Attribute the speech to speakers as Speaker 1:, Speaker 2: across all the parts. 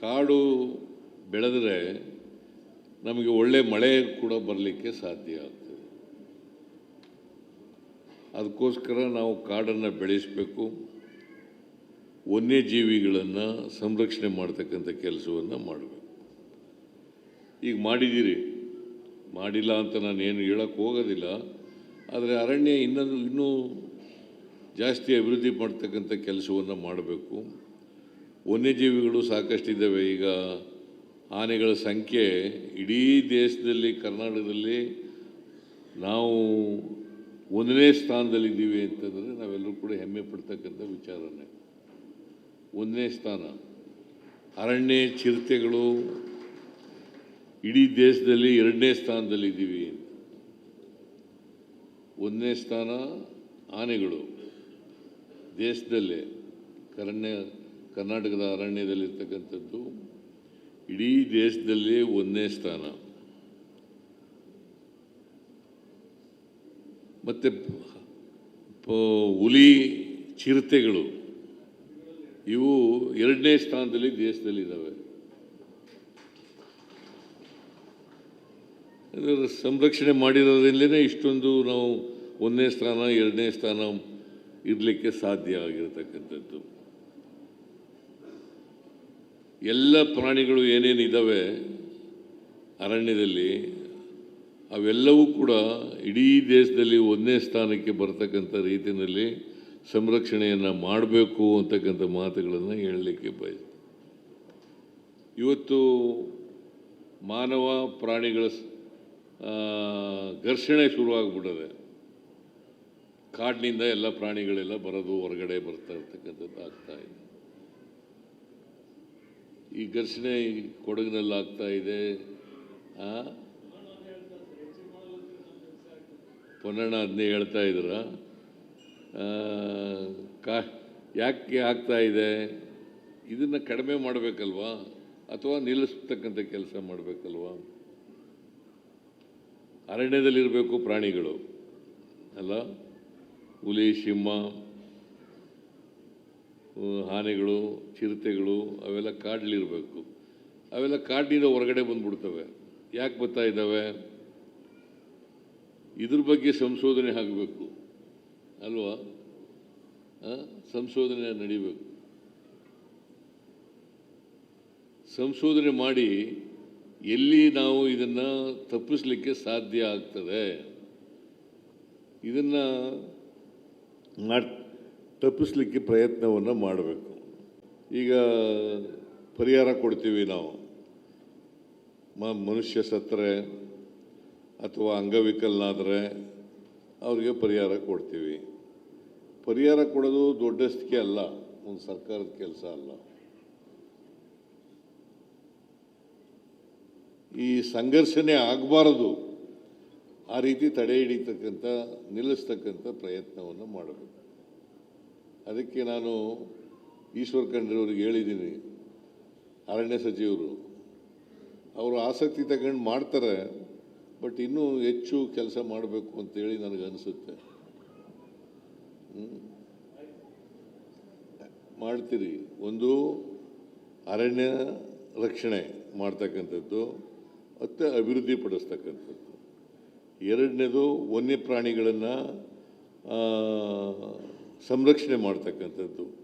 Speaker 1: ಕಾಡು ಬೆಳೆದರೆ ನಮಗೆ ಒಳ್ಳೆ ಮಳೆ ಕೂಡ ಬರಲಿಕ್ಕೆ ಸಾಧ್ಯ ಆಗ್ತದೆ. ಅದಕ್ಕೋಸ್ಕರ ನಾವು ಕಾಡನ್ನು ಬೆಳೆಸಬೇಕು. ವನ್ಯಜೀವಿಗಳನ್ನು ಸಂರಕ್ಷಣೆ ಮಾಡ್ತಕ್ಕಂಥ ಕೆಲಸವನ್ನು ಮಾಡಬೇಕು. ಈಗ ಮಾಡಿದ್ದೀರಿ. ಮಾಡಿಲ್ಲ ಅಂತ ನಾನು ಏನು ಹೇಳಕ್ಕೆ ಹೋಗೋದಿಲ್ಲ. ಆದರೆ ಅರಣ್ಯ ಇನ್ನೊಂದು, ಇನ್ನೂ ಜಾಸ್ತಿ ಅಭಿವೃದ್ಧಿ ಮಾಡ್ತಕ್ಕಂಥ ಕೆಲಸವನ್ನು ಮಾಡಬೇಕು. ವನ್ಯಜೀವಿಗಳು ಸಾಕಷ್ಟಿದ್ದಾವೆ. ಈಗ ಆನೆಗಳ ಸಂಖ್ಯೆ ಇಡೀ ದೇಶದಲ್ಲಿ, ಕರ್ನಾಟಕದಲ್ಲಿ ನಾವು ಒಂದನೇ ಸ್ಥಾನದಲ್ಲಿದ್ದೀವಿ ಅಂತಂದರೆ ನಾವೆಲ್ಲರೂ ಕೂಡ ಹೆಮ್ಮೆ ಪಡ್ತಕ್ಕಂಥ ವಿಚಾರನೇ. ಒಂದನೇ ಸ್ಥಾನ. ಅರಣ್ಯ ಚಿರತೆಗಳು ಇಡೀ ದೇಶದಲ್ಲಿ ಎರಡನೇ ಸ್ಥಾನದಲ್ಲಿದ್ದೀವಿ ಒಂದನೇ ಸ್ಥಾನ ಆನೆಗಳು. ದೇಶದಲ್ಲೇ. ಕರಣ್ಯ ಕರ್ನಾಟಕದ ಅರಣ್ಯದಲ್ಲಿರ್ತಕ್ಕಂಥದ್ದು ಇಡೀ ದೇಶದಲ್ಲಿ ಒಂದನೇ ಸ್ಥಾನ. ಮತ್ತು ಹುಲಿ, ಚಿರತೆಗಳು, ಇವು ಎರಡನೇ ಸ್ಥಾನದಲ್ಲಿ ದೇಶದಲ್ಲಿದ್ದಾವೆ. ಅದರ ಸಂರಕ್ಷಣೆ ಮಾಡಿರೋದ್ರಿಂದಲೇ ಇಷ್ಟೊಂದು ನಾವು ಒಂದನೇ ಸ್ಥಾನ, ಎರಡನೇ ಸ್ಥಾನ ಇರಲಿಕ್ಕೆ ಸಾಧ್ಯ ಆಗಿರತಕ್ಕಂಥದ್ದು. ಎಲ್ಲ ಪ್ರಾಣಿಗಳು ಏನೇನಿದ್ದಾವೆ ಅರಣ್ಯದಲ್ಲಿ, ಅವೆಲ್ಲವೂ ಕೂಡ ಇಡೀ ದೇಶದಲ್ಲಿ ಒಂದನೇ ಸ್ಥಾನಕ್ಕೆ ಬರ್ತಕ್ಕಂಥ ರೀತಿಯಲ್ಲಿ ಸಂರಕ್ಷಣೆಯನ್ನು ಮಾಡಬೇಕು ಅಂತಕ್ಕಂಥ ಮಾತುಗಳನ್ನು ಹೇಳಲಿಕ್ಕೆ ಬಯಸ್ತೀನಿ. ಇವತ್ತು ಮಾನವ ಪ್ರಾಣಿಗಳ ಘರ್ಷಣೆ ಶುರುವಾಗ್ಬಿಟ್ಟದೆ ಕಾಡಿನಿಂದ ಎಲ್ಲ ಪ್ರಾಣಿಗಳೆಲ್ಲ ಬರೋದು ಹೊರಗಡೆ ಬರ್ತಾ ಇರ್ತಕ್ಕಂಥದ್ದು ಆಗ್ತಾಯಿದೆ ಈ ಘರ್ಷಣೆ ಕೊಡಗಿನಲ್ಲಿ ಆಗ್ತಾ ಇದೆ? ಪೊನ್ನಣ್ಣ ಅದನ್ನೇ ಹೇಳ್ತಾ ಇದ್ರ? ಕಾ, ಯಾಕೆ ಆಗ್ತಾ ಇದೆ? ಇದನ್ನು ಕಡಿಮೆ ಮಾಡಬೇಕಲ್ವಾ? ಅಥವಾ ನಿಲ್ಲಿಸ್ತಕ್ಕಂಥ ಕೆಲಸ ಮಾಡಬೇಕಲ್ವಾ? ಅರಣ್ಯದಲ್ಲಿರಬೇಕು ಪ್ರಾಣಿಗಳು. ಅಲ್ಲ? ಹುಲಿ, ಸಿಂಹ ಆನೆಗಳು, ಚಿರತೆಗಳು, ಅವೆಲ್ಲ ಕಾಡಲಿರಬೇಕು. ಅವೆಲ್ಲ ಕಾಡಿನಿಂದ ಹೊರಗಡೆ ಬಂದ್ಬಿಡ್ತವೆ. ಯಾಕೆ ಬರ್ತಾ ಇದ್ದಾವೆ? ಇದ್ರ ಬಗ್ಗೆ ಸಂಶೋಧನೆ ಆಗಬೇಕು. ಅಲ್ವಾ? ಸಂಶೋಧನೆ ನಡಿಬೇಕು. ಸಂಶೋಧನೆ ಮಾಡಿ ಎಲ್ಲಿ ನಾವು ಇದನ್ನು ತಪ್ಪಿಸ್ಲಿಕ್ಕೆ ಸಾಧ್ಯ ಆಗ್ತದೆ? ಇದನ್ನು ಮಾಡ್ ತಪ್ಪಿಸ್ಲಿಕ್ಕೆ ಪ್ರಯತ್ನವನ್ನು ಮಾಡಬೇಕು. ಈಗ ಪರಿಹಾರ ಕೊಡ್ತೀವಿ ನಾವು. ಮನುಷ್ಯ ಸತ್ತರೆ ಅಥವಾ ಅಂಗವಿಕಲನಾದರೆ ಅವರಿಗೆ ಪರಿಹಾರ ಕೊಡ್ತೀವಿ. ಪರಿಹಾರ ಕೊಡೋದು ದೊಡ್ಡಸ್ತಿಕೆ ಅಲ್ಲ, ಒಂದು ಸರ್ಕಾರದ ಕೆಲಸ ಅಲ್ಲ. ಈ ಸಂಘರ್ಷಣೆ ಆಗಬಾರದು. ಆ ರೀತಿ ತಡೆ ಹಿಡಿತಕ್ಕಂಥ, ನಿಲ್ಲಿಸ್ತಕ್ಕಂಥ ಪ್ರಯತ್ನವನ್ನು ಮಾಡಬೇಕು. ಅದಕ್ಕೆ ನಾನು ಈಶ್ವರ್ ಖಂಡ್ರವ್ರಿಗೆ ಹೇಳಿದ್ದೀನಿ. ಅರಣ್ಯ ಸಚಿವರು. ಅವರು ಆಸಕ್ತಿ ತಗೊಂಡು ಮಾಡ್ತಾರೆ, ಬಟ್ ಇನ್ನೂ ಹೆಚ್ಚು ಕೆಲಸ ಮಾಡಬೇಕು ಅಂತೇಳಿ ನನಗೆ ಅನಿಸುತ್ತೆ. ಹ್ಮ್. ಮಾಡ್ತೀರಿ. ಒಂದು, ಅರಣ್ಯ ರಕ್ಷಣೆ ಮಾಡ್ತಕ್ಕಂಥದ್ದು, ಮತ್ತು ಅಭಿವೃದ್ಧಿಪಡಿಸ್ತಕ್ಕಂಥದ್ದು ಎರಡನೇದು ವನ್ಯ ಪ್ರಾಣಿಗಳನ್ನು ಸಂರಕ್ಷಣೆ ಮಾಡ್ತಕ್ಕಂಥದ್ದು,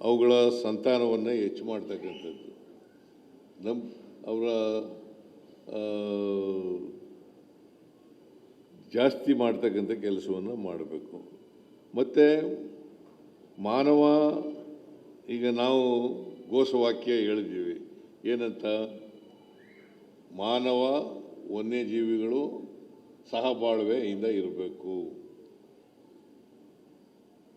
Speaker 1: ಅವುಗಳ ಸಂತಾನವನ್ನು ಹೆಚ್ಚು ಮಾಡ್ತಕ್ಕಂಥದ್ದು. ನಮ್ಮ ಅವರ ಜಾಸ್ತಿ ಮಾಡ್ತಕ್ಕಂಥ ಕೆಲಸವನ್ನು ಮಾಡಬೇಕು. ಮತ್ತು ಮಾನವ, ಈಗ ನಾವು ಘೋಷವಾಕ್ಯ ಹೇಳಿದ್ದೀವಿ. ಏನಂತ? ಮಾನವ ವನ್ಯಜೀವಿಗಳು ಸಹಬಾಳ್ವೆಯಿಂದ ಇರಬೇಕು.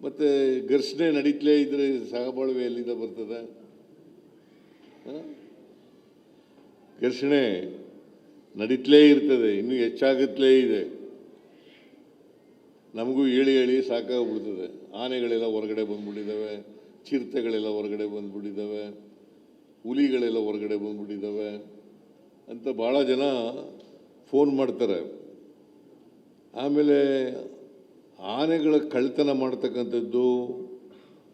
Speaker 1: ಮತ್ತು ಘರ್ಷಣೆ ನಡೀತಲೇ ಇದ್ರೆ ಸಹಬಾಳ್ವೆ ಎಲ್ಲಿಂದ ಬರ್ತದೆ? ಘರ್ಷಣೆ ನಡೀತಲೇ ಇರ್ತದೆ, ಇನ್ನೂ ಹೆಚ್ಚಾಗುತ್ತಲೇ ಇದೆ. ನಮಗೂ ಹೇಳಿ ಹೇಳಿ ಸಾಕಾಗ್ಬಿಡ್ತದೆ. ಆನೆಗಳೆಲ್ಲ ಹೊರಗಡೆ ಬಂದ್ಬಿಟ್ಟಿದ್ದಾವೆ ಚಿರತೆಗಳೆಲ್ಲ ಹೊರಗಡೆ ಬಂದ್ಬಿಟ್ಟಿದ್ದಾವೆ ಹುಲಿಗಳೆಲ್ಲ ಹೊರಗಡೆ ಬಂದ್ಬಿಟ್ಟಿದ್ದಾವೆ ಅಂತ ಭಾಳ ಜನ ಫೋನ್ ಮಾಡ್ತಾರೆ. ಆಮೇಲೆ ಆನೆಗಳ ಕಳ್ತನ ಮಾಡ್ತಕ್ಕಂಥದ್ದು,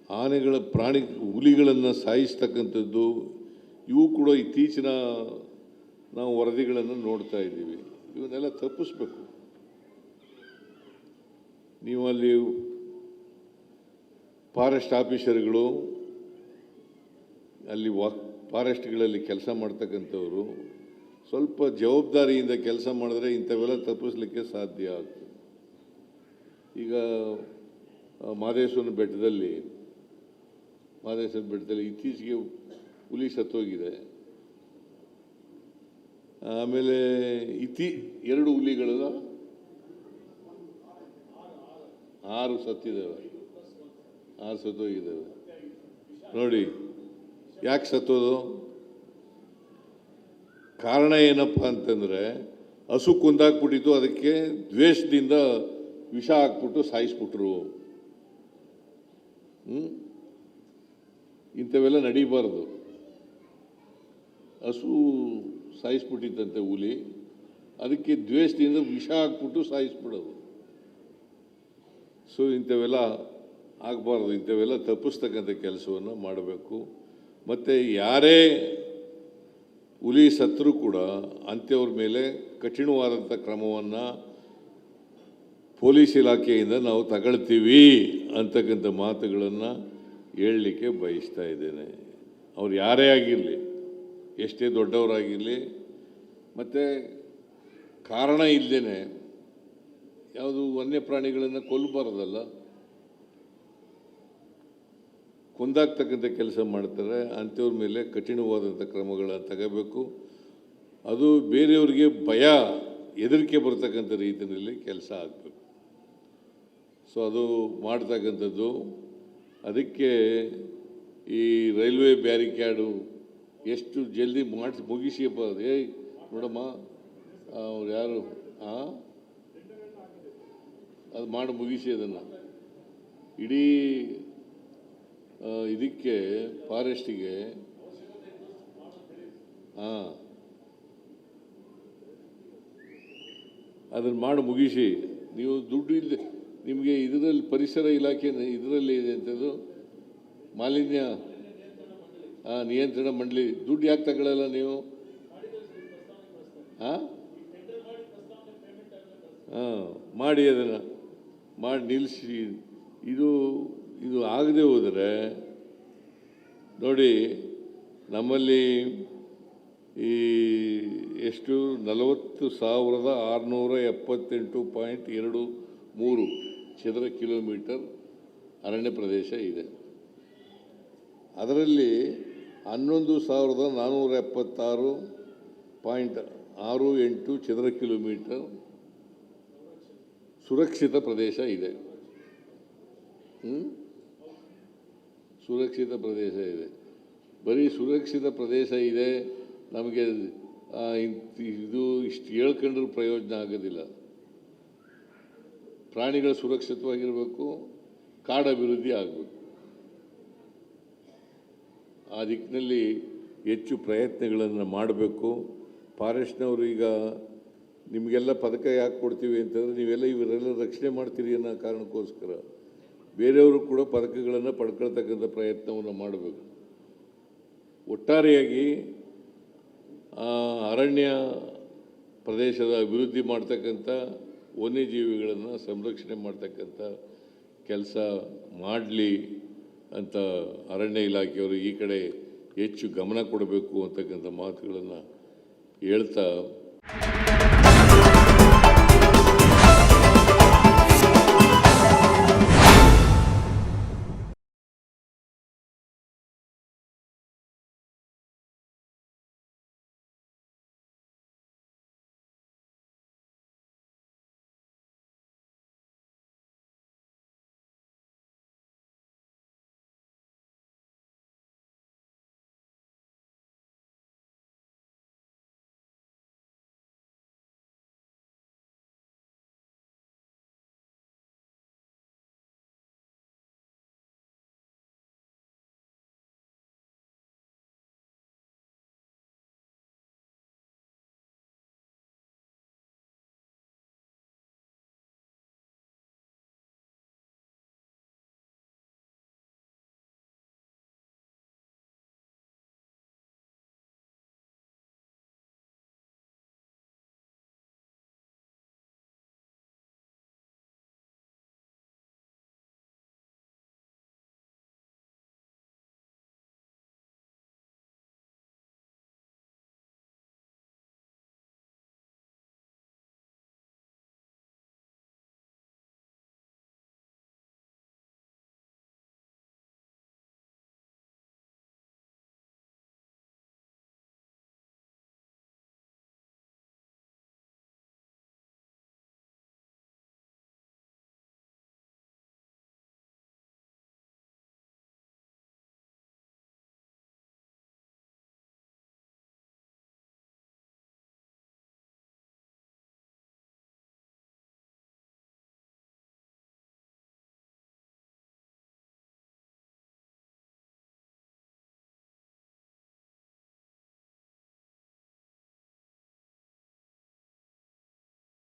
Speaker 1: ಆನೆಗಳ ಪ್ರಾಣಿ ಹುಲಿಗಳನ್ನು ಸಾಯಿಸ್ತಕ್ಕಂಥದ್ದು, ಇವು ಕೂಡ ಇತ್ತೀಚಿನ ನಾವು ವರದಿಗಳನ್ನು ನೋಡ್ತಾ ಇದ್ದೀವಿ. ಇವನ್ನೆಲ್ಲ ತಪ್ಪಿಸ್ಬೇಕು. ನೀವು ಅಲ್ಲಿ ಫಾರೆಸ್ಟ್ ಆಫೀಸರ್ಗಳು, ಅಲ್ಲಿ ವಾ, ಫಾರೆಸ್ಟ್ಗಳಲ್ಲಿ ಕೆಲಸ ಮಾಡ್ತಕ್ಕಂಥವ್ರು, ಸ್ವಲ್ಪ ಜವಾಬ್ದಾರಿಯಿಂದ ಕೆಲಸ ಮಾಡಿದ್ರೆ ಇಂಥವೆಲ್ಲ ತಪ್ಪಿಸ್ಲಿಕ್ಕೆ ಸಾಧ್ಯ ಆಗ್ತದೆ. ಈಗ ಮಾದೇಶ್ವರನ ಬೆಟ್ಟದಲ್ಲಿ ಮಾದೇಶ್ವರ ಬೆಟ್ಟದಲ್ಲಿ ಇತ್ತೀಚೆಗೆ ಹುಲಿ ಸತ್ತೋಗಿದೆ. ಆಮೇಲೆ ಇತಿ, ಎರಡು ಹುಲಿಗಳ, ಆರು ಸತ್ತಿದ್ದಾವೆ. ಆರು ಸತ್ತೋಗಿದ್ದಾವೆ. ನೋಡಿ, ಯಾಕೆ ಸತ್ತೋದು? ಕಾರಣ ಏನಪ್ಪ ಅಂತಂದರೆ, ಹಸು ಕುಂದಾಕ್ಬಿಟ್ಟಿತ್ತು, ಅದಕ್ಕೆ ದ್ವೇಷದಿಂದ ವಿಷ ಹಾಕ್ಬಿಟ್ಟು ಸಾಯಿಸ್ಬಿಟ್ರು? ಇಂಥವೆಲ್ಲ ನಡೀಬಾರ್ದು. ಹಸು ಸಾಯಿಸ್ಬಿಟ್ಟಿತ್ತಂತೆ ಹುಲಿ, ಅದಕ್ಕೆ ದ್ವೇಷದಿಂದ ವಿಷ ಹಾಕ್ಬಿಟ್ಟು ಸಾಯಿಸ್ಬಿಡೋದು. ಸೊ ಇಂಥವೆಲ್ಲ ಆಗಬಾರ್ದು. ಇಂಥವೆಲ್ಲ ತಪ್ಪಿಸ್ತಕ್ಕಂಥ ಕೆಲಸವನ್ನು ಮಾಡಬೇಕು. ಮತ್ತು ಯಾರೇ ಹುಲಿ, ಸತ್ರು ಕೂಡ ಅಂಥವ್ರ ಮೇಲೆ ಕಠಿಣವಾದಂಥ ಕ್ರಮವನ್ನು ಪೊಲೀಸ್ ಇಲಾಖೆಯಿಂದ ನಾವು ತಗೊಳ್ತೀವಿ ಅಂತಕ್ಕಂಥ ಮಾತುಗಳನ್ನು ಹೇಳಲಿಕ್ಕೆ ಬಯಸ್ತಾ ಇದ್ದೇನೆ. ಅವ್ರು ಯಾರೇ ಆಗಿರಲಿ, ಎಷ್ಟೇ ದೊಡ್ಡವರಾಗಿರಲಿ, ಮತ್ತು ಕಾರಣ ಇಲ್ಲದೇ ಯಾವುದು ವನ್ಯಪ್ರಾಣಿಗಳನ್ನು ಕೊಲ್ಲಬಾರ್ದಲ್ಲ. ಕೊಂದಾಗ್ತಕ್ಕಂಥ ಕೆಲಸ ಮಾಡ್ತಾರೆ, ಅಂಥವ್ರ ಮೇಲೆ ಕಠಿಣವಾದಂಥ ಕ್ರಮಗಳನ್ನು ತಗೋಬೇಕು. ಅದು ಬೇರೆಯವ್ರಿಗೆ ಭಯ, ಹೆದರಿಕೆ ಬರ್ತಕ್ಕಂಥ ರೀತಿಯಲ್ಲಿ ಕೆಲಸ ಆಗಬೇಕು. ಸೊ ಅದು ಮಾಡ್ತಕ್ಕಂಥದ್ದು. ಅದಕ್ಕೆ ಈ ರೈಲ್ವೆ ಬ್ಯಾರಿಕ್ಯಾಡು ಎಷ್ಟು ಜಲ್ದಿ ಮಾಡಿಸಿ ಮುಗಿಸಿಯಪ್ಪ ಏ, ನೋಡಮ್ಮ, ಅವ್ರು ಯಾರು ಹಾಂ ಅದು ಮಾಡಿ ಮುಗಿಸಿ ಅದನ್ನು. ಇಡೀ ಇದಕ್ಕೆ ಫಾರೆಸ್ಟಿಗೆ ಹಾಂ ಅದನ್ನು ಮಾಡಿ ಮುಗಿಸಿ, ನೀವು ದುಡ್ಡು ಇಲ್ಲ ನಿಮಗೆ ಇದರಲ್ಲಿ ಪರಿಸರ ಇಲಾಖೆ ಇದರಲ್ಲಿ ಇದೆ ಅಂತದ್ದು ಮಾಲಿನ್ಯ ನಿಯಂತ್ರಣ ಮಂಡಳಿ, ದುಡ್ಡು ಯಾಕೆ ತಗೊಳ್ಳಲ್ಲ ನೀವು? ಹಾಂ ಹಾಂ ಮಾಡಿ ಅದನ್ನು, ಮಾಡಿ ನಿಲ್ಲಿಸಿ ಇದು ಇದು ಆಗದೆ ಹೋದರೆ, ನೋಡಿ, ನಮ್ಮಲ್ಲಿ ಈ ಎಷ್ಟು ನಲವತ್ತು ಸಾವಿರದ ಆರುನೂರ ಎಪ್ಪತ್ತೆಂಟು ಪಾಯಿಂಟ್ ಎರಡು ಮೂರು ಚದರ ಕಿಲೋಮೀಟರ್ ಅರಣ್ಯ ಪ್ರದೇಶ ಇದೆ. ಅದರಲ್ಲಿ ಹನ್ನೊಂದು ಸಾವಿರದ ನಾನ್ನೂರ ಎಪ್ಪತ್ತಾರು ಪಾಯಿಂಟ್ ಆರು ಎಂಟು ಚದರ ಕಿಲೋಮೀಟರ್ ಸುರಕ್ಷಿತ ಪ್ರದೇಶ ಇದೆ. ಸುರಕ್ಷಿತ ಪ್ರದೇಶ ಇದೆ. ಬರೀ ಸುರಕ್ಷಿತ ಪ್ರದೇಶ ಇದೆ. ನಮಗೆ ಇದು ಇಷ್ಟು ಹೇಳ್ಕೊಂಡ್ರೂ ಪ್ರಯೋಜನ ಆಗೋದಿಲ್ಲ. ಪ್ರಾಣಿಗಳು ಸುರಕ್ಷಿತವಾಗಿರಬೇಕು, ಕಾಡು ಅಭಿವೃದ್ಧಿ ಆಗಬೇಕು. ಆ ದಿಕ್ಕಿನಲ್ಲಿ ಹೆಚ್ಚು ಪ್ರಯತ್ನಗಳನ್ನು ಮಾಡಬೇಕು. ಫಾರೆಸ್ಟ್ನವರು ಈಗ ನಿಮಗೆಲ್ಲ ಪದಕ ಯಾಕೆ ಕೊಡ್ತೀವಿ ಅಂತಂದರೆ ನೀವೆಲ್ಲ ಇವರೆಲ್ಲ ರಕ್ಷಣೆ ಮಾಡ್ತೀರಿ ಅನ್ನೋ ಕಾರಣಕ್ಕೋಸ್ಕರ ಬೇರೆಯವರು ಕೂಡ ಪದಕಗಳನ್ನು ಪಡ್ಕೊಳ್ತಕ್ಕಂಥ ಪ್ರಯತ್ನವನ್ನು ಮಾಡಬೇಕು. ಒಟ್ಟಾರೆಯಾಗಿ ಅರಣ್ಯ ಪ್ರದೇಶದ ಅಭಿವೃದ್ಧಿ ಮಾಡ್ತಕ್ಕಂಥ ವನ್ಯಜೀವಿಗಳನ್ನು ಸಂರಕ್ಷಣೆ ಮಾಡ್ತಕ್ಕಂಥ ಕೆಲಸ ಮಾಡಲಿ ಅಂತ ಅರಣ್ಯ ಇಲಾಖೆಯವರು ಈ ಕಡೆ ಹೆಚ್ಚು ಗಮನ ಕೊಡಬೇಕು ಅಂತಕ್ಕಂಥ ಮಾತುಗಳನ್ನು ಹೇಳ್ತಾ